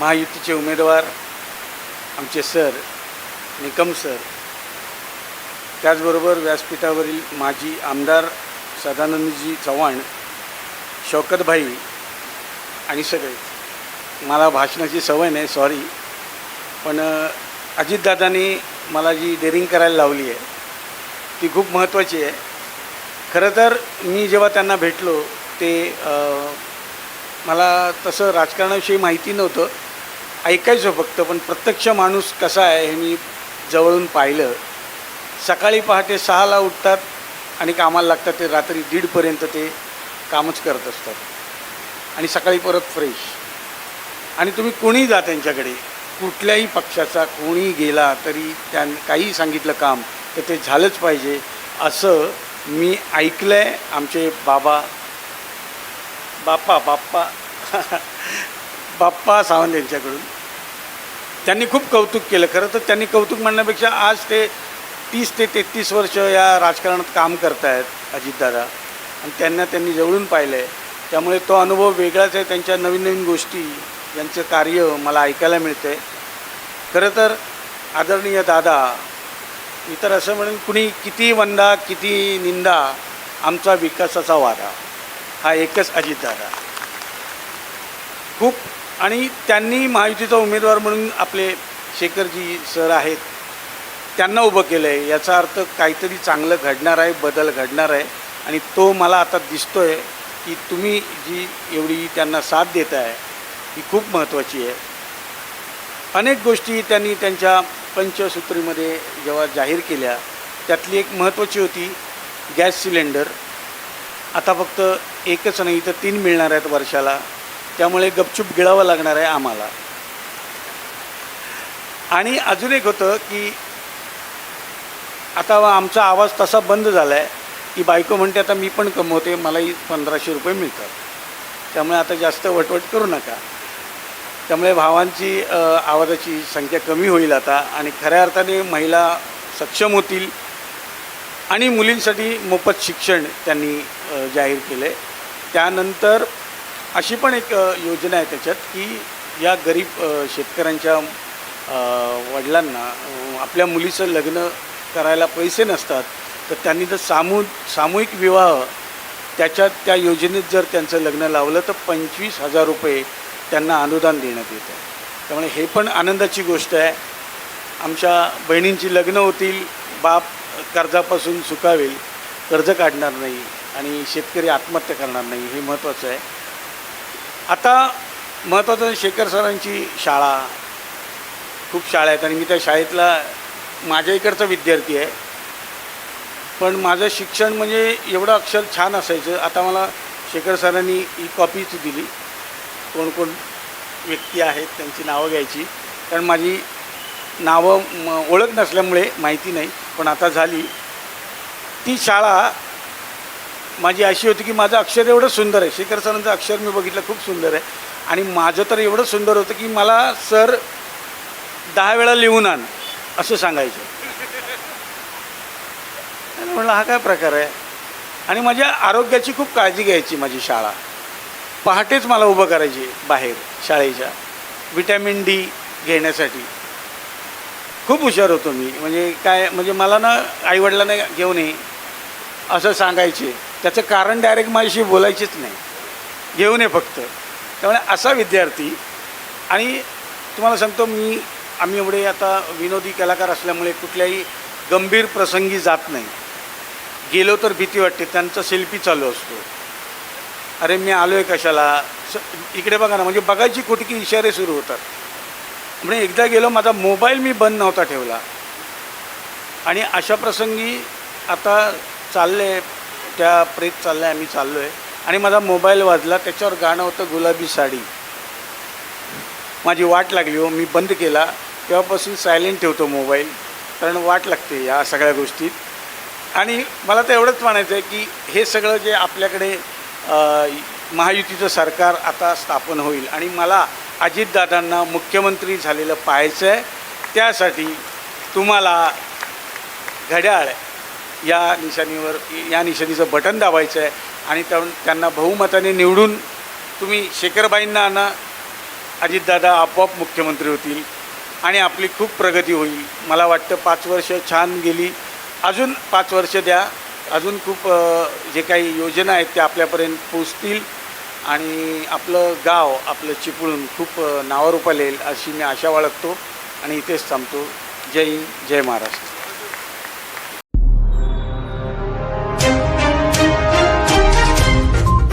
महायुतीचे उमेदवार आमचे सर निकम सर त्याचबरोबर व्यासपीठावरील माजी आमदार सदानंदजी चव्हाण शौकतभाई आणि सगळे. मला भाषणाची सवय नाही सॉरी पण अजितदादाने अजितदादांनी मला जी डेअरिंग करायला लावली आहे ती खूप महत्त्वाची आहे. खरं तर मी जेव्हा त्यांना भेटलो ते मला तसं राजकारणाविषयी माहिती नव्हतं. ऐकायचं फक्त पण प्रत्यक्ष माणूस कसा आहे हे मी जवळून पाहिलं. सकाळी पहाटे सहाला उठतात आणि कामाला लागतात ते रात्री दीडपर्यंत ते कामच करत असतात. आणि सकाळी परत फ्रेश आणि तुम्ही कोणीही जा त्यांच्याकडे कुठल्याही पक्षाचा कोणी गेला तरी त्यां काही सांगितलं काम तर ते झालंच पाहिजे. असं मी ऐकलं आहे आमचे बाबा बाप्पा बाप्पा. बाप्पा सावंत यांच्याकडून. त्यांनी खूप कौतुक केलं. खरं तर त्यांनी कौतुक म्हणण्यापेक्षा आज ते तीस ते तेहतीस वर्ष या राजकारणात काम करत आहेत अजितदादा. आणि त्यांना त्यांनी जवळून पाहिलं आहे त्यामुळे तो अनुभव वेगळाच आहे. त्यांच्या नवीन नवीन गोष्टी यांचं कार्य मला ऐकायला मिळतं आहे खरं तर आदरणीय दादा मी तर असं म्हणेन कुणी किती वंदा किती निंदा आमचा विकासाचा वादा हा एकच अजितदादा खूप आणि त्यांनी महायुतीचा उमेदवार म्हणून आपले शेखरजी सर आहेत त्यांना उभं केलं आहे याचा अर्थ काहीतरी चांगलं घडणार आहे बदल घडणार आहे आणि तो मला आता दिसतो आहे की तुम्ही जी एवढी त्यांना साथ देत आहे ही खूप महत्त्वाची आहे. अनेक गोष्टी त्यांनी त्यांच्या पंचसूत्रीमध्ये जेव्हा जाहीर केल्या त्यातली एक महत्त्वाची होती गॅस सिलेंडर. आता फक्त एकच नाही तर तीन मिळणार आहेत वर्षाला. त्यामुळे गपचूप गिळावं लागणार आहे आम्हाला. आणि अजून एक होतं की आता आमचा आवाज तसा बंद झाला आहे की बायको म्हणते आता मी पण कमवते मलाही पंधराशे रुपये मिळतात. त्यामुळे आता जास्त वटवट करू नका. त्यामुळे भावांची आवाजाची संख्या कमी होईल आता आणि खऱ्या अर्थाने महिला सक्षम होतील. आणि मुलींसाठी मोफत शिक्षण त्यांनी जाहीर केलं आहे त्यानंतर अशी पण एक योजना आहे त्याच्यात की या गरीब शेतकऱ्यांच्या वडिलांना आपल्या मुलीचं लग्न करायला पैसे नसतात तर त्यांनी जर सामू सामूहिक विवाह त्याच्यात त्या योजनेत जर त्यांचं लग्न लावलं तर पंचवीस हजार रुपये त्यांना अनुदान देण्यात येतं. त्यामुळे हे पण आनंदाची गोष्ट आहे. आमच्या बहिणींची लग्न होतील बाप कर्जापासून सुकावेल कर्ज काढणार नाही आणि शेतकरी आत्महत्या करणार नाही हे महत्त्वाचं आहे. आता महत्त्वाचं शेखर सरांची शाळा खूप शाळा आहेत आणि मी त्या शाळेतला माझ्या इकडचा विद्यार्थी आहे. पण माझं शिक्षण म्हणजे एवढं अक्षर छान असायचं आता मला शेखर सरांनी ही कॉपीच दिली. कोण कोण व्यक्ती आहेत त्यांची नावं घ्यायची. कारण माझी नावं म ओळख नसल्यामुळे माहिती नाही. पण आता झाली. ती शाळा माझी अशी होती की माझं अक्षर एवढं सुंदर आहे. शेखर सरांचं अक्षर मी बघितलं खूप सुंदर आहे. आणि माझं तर एवढं सुंदर होतं की मला सर दहा वेळा लिहून आण असं सांगायचं. आणि म्हणलं हा काय प्रकार आहे? आणि माझ्या आरोग्याची खूप काळजी घ्यायची माझी शाळा. पहाटेच मला उभं करायची बाहेर शाळेच्या. विटॅमिन डी घेण्यासाठी. खूप हुशार होतो मी. म्हणजे काय म्हणजे मला ना आईवडिलांना घेऊन ये असं सांगायचे. त्याचं कारण डायरेक्ट माझ्याशी बोलायचीच नाही. घेऊन ये फक्त. त्यामुळे असा विद्यार्थी. आणि तुम्हाला सांगतो मी आम्ही एवढे आता विनोदी कलाकार असल्यामुळे कुठल्याही गंभीर प्रसंगी जात नाही. गेलो तर भीती वाटते. त्यांचा सेल्फी चालू असतो. अरे मी आलो आहे कशाला? स इकडे बघा ना म्हणजे बघायची कुठकी इशारे सुरू होतात. म्हणजे एकदा गेलो माझा मोबाईल मी बंद नव्हता ठेवला. आणि अशा प्रसंगी आता चालले त्या प्रेत चाललं आहे आम्ही चाललो आहे आणि माझा मोबाईल वाजला त्याच्यावर गाणं होतं गुलाबी साडी. माझी वाट लागली हो मी बंद केला. तेव्हापासून सायलेंट ठेवतो मोबाईल कारण वाट लागते या सगळ्या गोष्टीत. आणि मला तर एवढंच म्हणायचं आहे की हे सगळं जे आपल्याकडे महायुतीचं सरकार आता स्थापन होईल. आणि मला अजितदादांना मुख्यमंत्री झालेलं पाहायचं आहे त्यासाठी तुम्हाला घड्याळ या निशाणीवर या निशाणीचं बटन दाबायचं आहे आणि त्या त्यांना बहुमताने निवडून तुम्ही शेखरबाईंना आणा अजितदादा आपोआप मुख्यमंत्री होतील आणि आपली खूप प्रगती होईल. मला वाटतं पाच वर्ष छान गेली. अजून पाच वर्ष द्या. अजून खूप जे काही योजना आहेत त्या आपल्यापर्यंत पोचतील आणि आपलं गाव आपलं चिपळूण खूप नावारूपाला येईल अशी मी आशा बाळगतो आणि इथेच थांबतो. जय हिंद जय महाराष्ट्र.